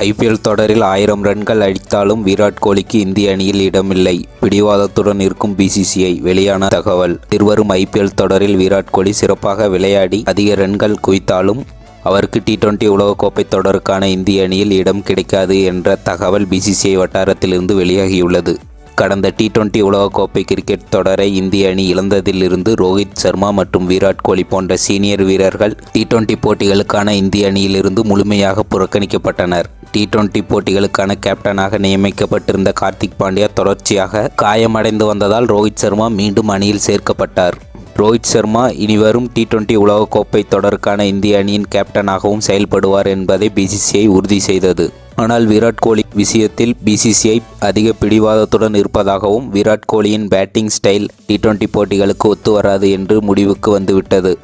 IPL தொடரில் ஆயிரம் ரன்கள் அடித்தாலும் விராட் கோலிக்கு இந்திய அணியில் இடமில்லை. பிடிவாதத்துடன் இருக்கும் பிசிசிஐ வெளியான தகவல். இருவரும் ஐபிஎல் தொடரில் விராட் கோலி சிறப்பாக விளையாடி அதிக ரன்கள் குவித்தாலும் அவருக்கு டி டுவெண்டி உலகக்கோப்பை தொடருக்கான இந்திய அணியில் இடம் கிடைக்காது என்ற தகவல் பிசிசிஐ வட்டாரத்திலிருந்து வெளியாகியுள்ளது. கடந்த டி டுவெண்டி உலகக்கோப்பை கிரிக்கெட் தொடரை இந்திய அணி இழந்ததிலிருந்து ரோஹித் சர்மா மற்றும் விராட் கோலி போன்ற சீனியர் வீரர்கள் டி டுவெண்டி போட்டிகளுக்கான இந்திய அணியிலிருந்து முழுமையாக புறக்கணிக்கப்பட்டனர். டி டுவெண்டி போட்டிகளுக்கான கேப்டனாக நியமிக்கப்பட்டிருந்த கார்த்திக் பாண்டியா தொடர்ச்சியாக காயமடைந்து வந்ததால் ரோஹித் சர்மா மீண்டும் அணியில் சேர்க்கப்பட்டார். ரோஹித் சர்மா இனிவரும் டி டுவெண்டி உலகக்கோப்பை தொடருக்கான இந்திய அணியின் கேப்டனாகவும் செயல்படுவார் என்பதை பிசிசிஐ உறுதி செய்தது. ஆனால் விராட் கோலி விஷயத்தில் பிசிசிஐ அதிக பிடிவாதத்துடன் இருப்பதாகவும் விராட் கோலியின் பேட்டிங் ஸ்டைல் டி டுவெண்டி போட்டிகளுக்கு ஒத்து வராது என்று முடிவுக்கு வந்துவிட்டது.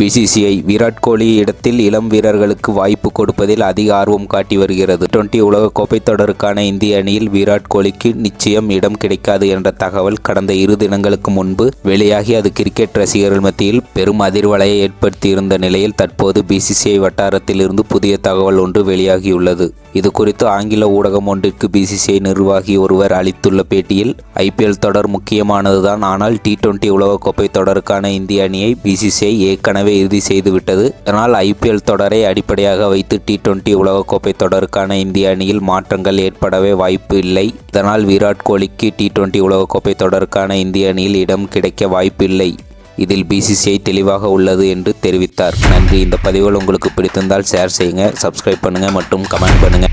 பிசிசிஐ விராட் கோலி இடத்தில் இளம் வீரர்களுக்கு வாய்ப்பு கொடுப்பதில் அதிக ஆர்வம் காட்டி வருகிறது. டுவெண்டி உலகக்கோப்பை தொடருக்கான இந்திய அணியில் விராட் கோலிக்கு நிச்சயம் இடம் கிடைக்காது என்ற தகவல் கடந்த இரு தினங்களுக்கு முன்பு வெளியாகி அது கிரிக்கெட் ரசிகர்கள் மத்தியில் பெரும் அதிர்வலையை ஏற்படுத்தியிருந்த நிலையில் தற்போது பிசிசிஐ வட்டாரத்திலிருந்து புதிய தகவல் ஒன்று வெளியாகியுள்ளது. இது குறித்து ஆங்கில ஊடகம் ஒன்றிற்கு பிசிசிஐ நிர்வாகி ஒருவர் அளித்துள்ள பேட்டியில் ஐபிஎல் தொடர் முக்கியமானதுதான் ஆனால் டி டுவெண்டி உலகக்கோப்பை தொடருக்கான இந்திய அணியை பிசிசிஐ ஏற்கனவே இறுதி செய்துவிட்டது. அதனால் ஐபிஎல் தொடரை அடிப்படையாக வைத்து டி டுவெண்டி உலகக்கோப்பை தொடருக்கான இந்திய அணியில் மாற்றங்கள் ஏற்படவே வாய்ப்பு இல்லை. இதனால் விராட் கோலிக்கு டி டுவெண்டி உலகக்கோப்பை தொடருக்கான இந்திய அணியில் இடம் கிடைக்க வாய்ப்பு இல்லை. இதில் பிசிசிஐ தெளிவாக உள்ளது என்று தெரிவித்தார். நன்றி. இந்த பதிவுகள் உங்களுக்கு பிடித்திருந்தால் ஷேர் செய்யுங்க சப்ஸ்கிரைப் பண்ணுங்கள் மற்றும் கமெண்ட் பண்ணுங்கள்